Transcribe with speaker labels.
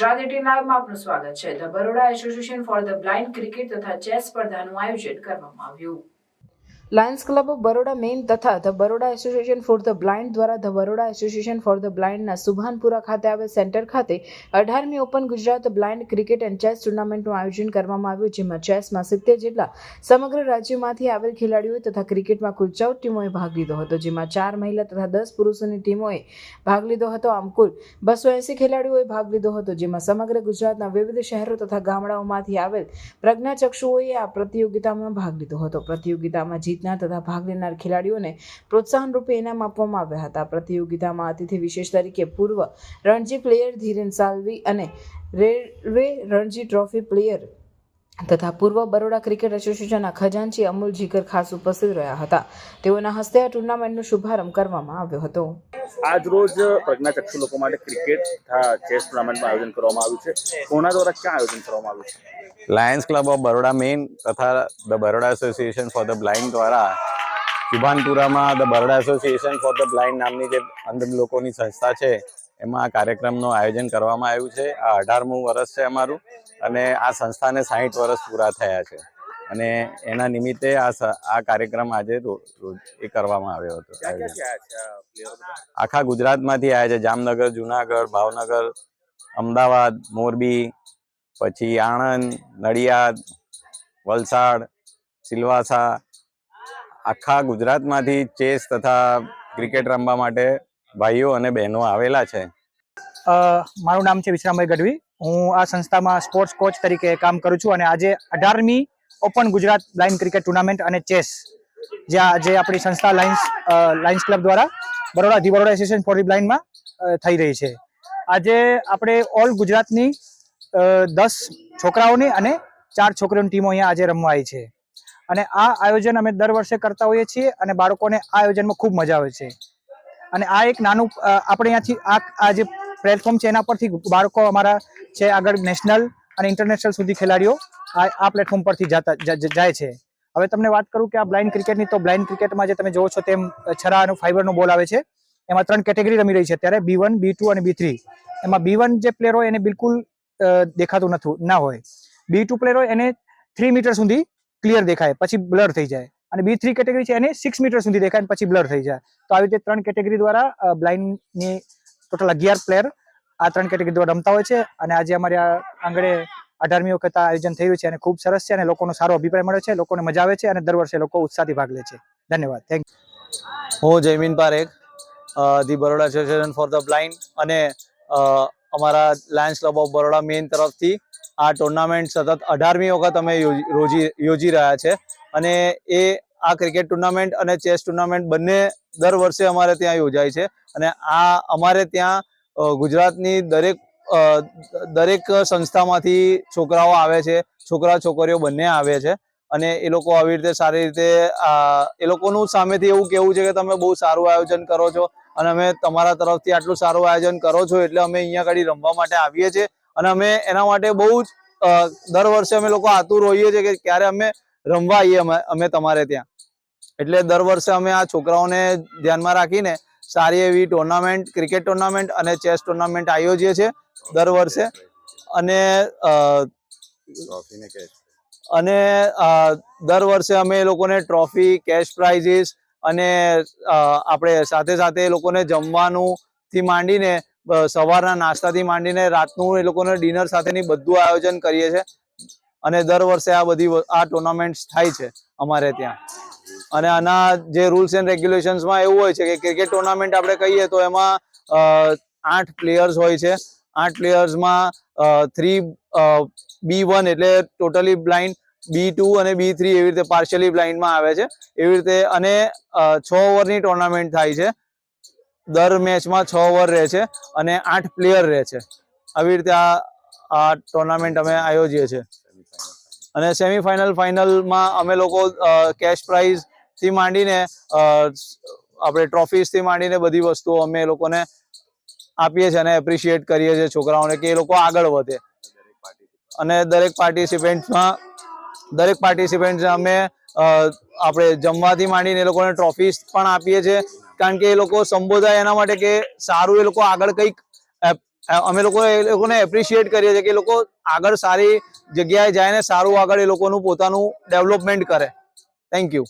Speaker 1: ગુજરાત લાઈવમાં આપનું સ્વાગત છે. The Baroda association for the blind cricket તથા ચેસ સ્પર્ધાનું આયોજન કરવામાં આવ્યું. Lions club of Baroda main તથા the Baroda association for the blind દ્વારા the Baroda association for the બ્લાઇન્ડના Subhanpura ખાતે આવેલ સેન્ટર ખાતે અઢારમી open Gujarat blind cricket and chess ટુર્નામેન્ટનું આયોજન કરવામાં આવ્યું, જેમાં ચેસમાં સિત્તેર જેટલા સમગ્ર રાજ્યોમાંથી આવેલ ખેલાડીઓએ તથા ક્રિકેટમાં કુલ ચૌદ ટીમોએ ભાગ લીધો હતો, જેમાં ચાર મહિલા તથા દસ પુરુષોની ટીમોએ ભાગ લીધો હતો. આમ કુલ બસો એંસી ખેલાડીઓએ ભાગ લીધો હતો, જેમાં સમગ્ર ગુજરાતના વિવિધ શહેરો તથા ગામડાઓમાંથી આવેલ પ્રજ્ઞાચક્ષુઓએ આ પ્રતિયોગિતામાં ભાગ લીધો હતો. પ્રતિયોગિતામાં જીતનાર તથા ભાગ લેનાર ખેલાડીઓને પ્રોત્સાહન રૂપે ઇનામ આપવામાં આવ્યા હતા. પ્રતિયોગિતામાં અતિથિ વિશેષ તરીકે પૂર્વ રણજી પ્લેયર ધીરેન સાલ્વી અને રેલવે રણજી ટ્રોફી પ્લેયર તથા પૂર્વ બરોડા ક્રિકેટ એસોસિએશનના ખજાનચી અમૂલ જીગર ખાસ ઉપસ્થિત રહ્યા હતા. તેઓના હસ્તે આ ટુર્નામેન્ટનો શુભારંભ કરવામાં આવ્યો હતો.
Speaker 2: આજ રોજ પ્રજ્ઞાચક્ષુ લોકો માટે ક્રિકેટ તથા ચેસ ટુર્નામેન્ટનું આયોજન કરવામાં આવ્યું છે. કોના દ્વારા ક્યાં આયોજન કરવામાં આવ્યું છે?
Speaker 3: Lions club of Baroda main તથા the Baroda association for the blind દ્વારા શુભાનપુરામાં the Baroda association for the blind નામની જે અંધ લોકોની સંસ્થા છે એમાં આ કાર્યક્રમનું આયોજન કરવામાં આવ્યું છે. આ અઢારમું વર્ષ છે અમારું અને આ સંસ્થાને સાહીઠ વર્ષ પૂરા થયા છે. અને એના નિમિત્તે આ આ કાર્યક્રમ આજે એ કરવામાં આવ્યો હતો? આખા ગુજરાતમાંથી આવ્યા છે. જામનગર જુનાગઢ ભાવનગર અમદાવાદ મોરબી પછી આણંદ, નડિયાદ, વલસાડ, સિલવાસા, આખા ગુજરાતમાંથી ચેસ તથા ક્રિકેટ રમવા માટે ભાઈઓ અને બહેનો આવેલા છે.
Speaker 4: મારું નામ છે વિશ્રામભાઈ ગઢવી. હું આ સંસ્થામાં સ્પોર્ટ્સ કોચ તરીકે કામ કરું છું અને આજે અઢારમી open Gujarat blind cricket tournament અને ચેસ, જ્યાં આજે આપણી સંસ્થા લાઇન્સ લાયન્સ ક્લબ દ્વારા Baroda the Baroda association for the બ્લાઇન્ડમાં થઈ રહી છે. આજે આપણે ઓલ ગુજરાતની દસ છોકરાઓની અને ચાર છોકરીઓની ટીમો અહીંયા આજે રમવા આવી છે. અને આ આયોજન અમે દર વર્ષે કરતા હોઈએ છીએ અને બાળકોને આ આયોજનમાં ખૂબ મજા આવે છે. અને આ એક નાનું આપણે અહીંયાથી આ આ જે પ્લેટફોર્મ છે એના પરથી બાળકો અમારા છે આગળ નેશનલ અને ઇન્ટરનેશનલ સુધી ખેલાડીઓ આ આ પ્લેટફોર્મ પરથી જાતા જાય છે. હવે તમને વાત કરું કે આ બ્લાઇન્ડ ક્રિકેટની તો બ્લાઇન્ડ ક્રિકેટમાં જે તમે જોવો છો તેમ છરા અને ફાઈબરનો બોલ આવે છે. એમાં ત્રણ કેટેગરી રમી રહી છે. અત્યારે બી વન બી ટુ અને બી થ્રી એમાં બી વન જે પ્લેયર હોય એને બિલકુલ દેખાતું નથી, ના હોય. બી ટુ પ્લેયર હોય, એને થ્રી મીટર સુધી ક્લિયર દેખાય, પછી બ્લર થઈ જાય. અને બી થ્રી કેટેગરી છે, એને સિક્સ મીટર સુધી દેખાય પછી બ્લર થઈ જાય. તો આવી રીતે ત્રણ કેટેગરી દ્વારા બ્લાઇન્ડની ટોટલ અગિયાર પ્લેયર આ ત્રણ કેટેગરી દ્વારા રમતા હોય છે. અને આજે અમારે આ આંગણે અઢારમી વખત આયોજન થયું છે અને ખૂબ સરસ છે અને લોકોનો સારો અભિપ્રાય મળે છે, લોકોને મજા આવે છે અને દર વર્ષે લોકો ઉત્સાહથી ભાગ લે છે. ધન્યવાદ. થેન્ક
Speaker 5: હું Jaymin Parekh the Baroda association for the blind અને અમારા lions club of Baroda main તરફથી આ ટુર્નામેન્ટ સતત અઢારમી વખત અમે યોજી યોજી રહ્યા છે. અને એ, આ ક્રિકેટ ટુર્નામેન્ટ અને ચેસ ટુર્નામેન્ટ બંને દર વર્ષે અમારે ત્યાં યોજાય છે. અને આ અમારે ત્યાં ગુજરાતની દરેક દરેક સંસ્થામાંથી છોકરાઓ આવે છે. છોકરા, છોકરીઓ બંને આવે છે. અને એ લોકો આવી રીતે સારી રીતે એ લોકોનું સામેથી એવું કેવું છે કે તમે બહુ સારું આયોજન કરો છો. અને અમે તમારા તરફથી આટલું સારું આયોજન કરો છો એટલે અમે અહીંયા આગળ રમવા માટે આવીએ છીએ. અને અમે એના માટે બહુ જ દર વર્ષે અમે લોકો આતુર હોઈએ છીએ કે ક્યારે અમે રમવા આવીએ અમે અમે તમારે ત્યાં. એટલે દર વર્ષે અમે આ છોકરાઓને ધ્યાનમાં રાખીને સારી એવી ટુર્નામેન્ટ ક્રિકેટ ટુર્નામેન્ટ અને ચેસ ટુર્નામેન્ટ આયોજીએ છીએ દર વર્ષે. અને અને દર વર્ષે અમે એ લોકોને ટ્રોફી કેશ પ્રાઇઝીસ અને આપણે સાથે સાથે એ લોકોને જમવાનું થી માંડીને સવારના નાસ્તાથી માંડીને રાતનું એ લોકોને ડિનર સાથેની બધું આયોજન કરીએ છીએ અને દર વર્ષે આ બધી આ ટુર્નામેન્ટ્સ થાય છે અમારે ત્યાં. અને આના જે રૂલ્સ એન્ડ રેગ્યુલેશન્સમાં એવું હોય છે કે ક્રિકેટ ટુર્નામેન્ટ આપણે કહીએ તો એમાં આઠ પ્લેયર્સ હોય છે. આઠ પ્લેયર્સમાં થ્રી બી વન એટલે ટોટલી બ્લાઇન્ડ બી ટુ અને બી થ્રી એવી રીતે પાર્શિયલી બ્લાઇન્ડમાં આવે છે. એવી રીતે અને છ ઓવરની ટુર્નામેન્ટ થાય છે. દર મેચમાં છ ઓવર રહે છે અને આઠ પ્લેયર રહે છે. આવી રીતે આ આ ટુર્નામેન્ટ અમે આયોજીએ છીએ. અને સેમીફાઇનલ ફાઇનલમાં અમે લોકો કેશ પ્રાઇઝથી માંડીને આપણે ટ્રોફીઝથી માંડીને બધી વસ્તુઓ અમે લોકોને આપીએ છીએ અને એપ્રિશિએટ કરીએ છીએ છોકરાઓને કે એ લોકો આગળ વધે. અને દરેક પાર્ટિસિપેન્ટમાં દરેક પાર્ટિસિપેન્ટ અમે આપણે જમવાથી માંડીને એ લોકોને ટ્રોફીસ પણ આપીએ છીએ. કારણ કે એ લોકો સંબોધાય એના માટે કે સારું એ લોકો આગળ કંઈક અમે લોકો એ લોકોને એપ્રિશિએટ કરીએ છીએ કે એ લોકો આગળ સારી જગ્યાએ જાય ને સારું આગળ એ લોકોનું પોતાનું ડેવલપમેન્ટ કરે. Thank you